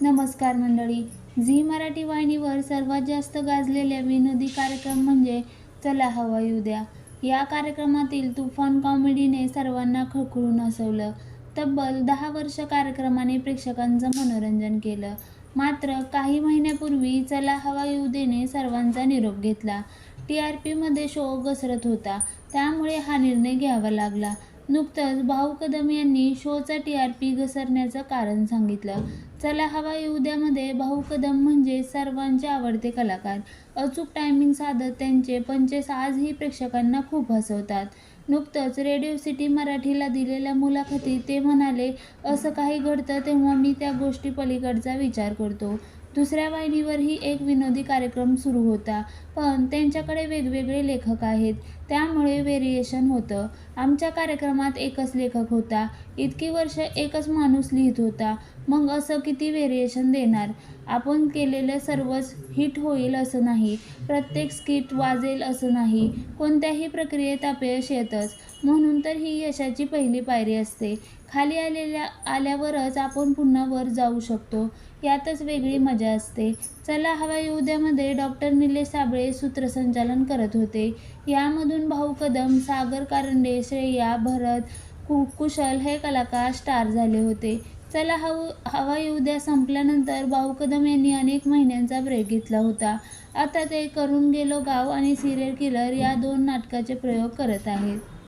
नमस्कार मंडळी. झी मराठी वाहिनीवर सर्वात जास्त गाजलेल्या विनोदी कार्यक्रम म्हणजे चला हवा येऊ द्या. या कार्यक्रमातील तुफान कॉमेडीने सर्वांना खळखळून हसवलं. तब्बल दहा वर्ष कार्यक्रमाने प्रेक्षकांचं मनोरंजन केलं. मात्र काही महिन्यापूर्वी चला हवा येऊ देने सर्वांचा निरोप घेतला. टी आर पीमध्ये शो घसरत होता. त्यामुळे हा निर्णय घ्यावा लागला. नुकतंच भाऊ कदम यांनी शोचा टी आर पी घसरण्याचं कारण सांगितलं. चला हवा उद्यामध्ये भाऊ कदम म्हणजे सर्वांचे आवडते कलाकार. अचूक टायमिंग साधत त्यांचे पंचेस आजही प्रेक्षकांना खूप हसवतात. नुकतंच रेडिओ सिटी मराठीला दिलेल्या मुलाखतीत ते म्हणाले असं काही घडतं तेव्हा मी त्या गोष्टी पलीकडचा विचार करतो. दुसऱ्या वाहिनीवरही एक विनोदी कार्यक्रम सुरू होता पण त्यांच्याकडे वेगवेगळे लेखक आहेत. त्यामुळे व्हेरिएशन होतं. आमच्या कार्यक्रमात एकच लेखक होता. इतकी वर्ष एकच माणूस लिहित होता. मग असं किती व्हेरिएशन देणार? आपण केलेलं सर्वच हिट होईल असं नाही. प्रत्येक स्किट वाजेल असं नाही. कोणत्याही प्रक्रियेत अपयश येतच. म्हणून तर ही यशाची पहिली पायरी असते. खाली आलेल्या आल्यावरच आपण पुन्हा वर जाऊ शकतो. यातच वेगळी मजा असते. चला हवाई उद्यामध्ये डॉक्टर निलेश साबळे सूत्रसंचालन करत होते. यामधून भाऊ कदम सागर कारंडे श्रेया भरत कु कुशल हे कलाकार स्टार झाले होते. चला हव हवाई उद्या संपल्यानंतर भाऊ कदम यांनी अनेक महिन्यांचा ब्रेक घेतला होता. आता ते करून गेलो गाव आणि सिरियल किलर या दोन नाटकाचे प्रयोग करत आहेत.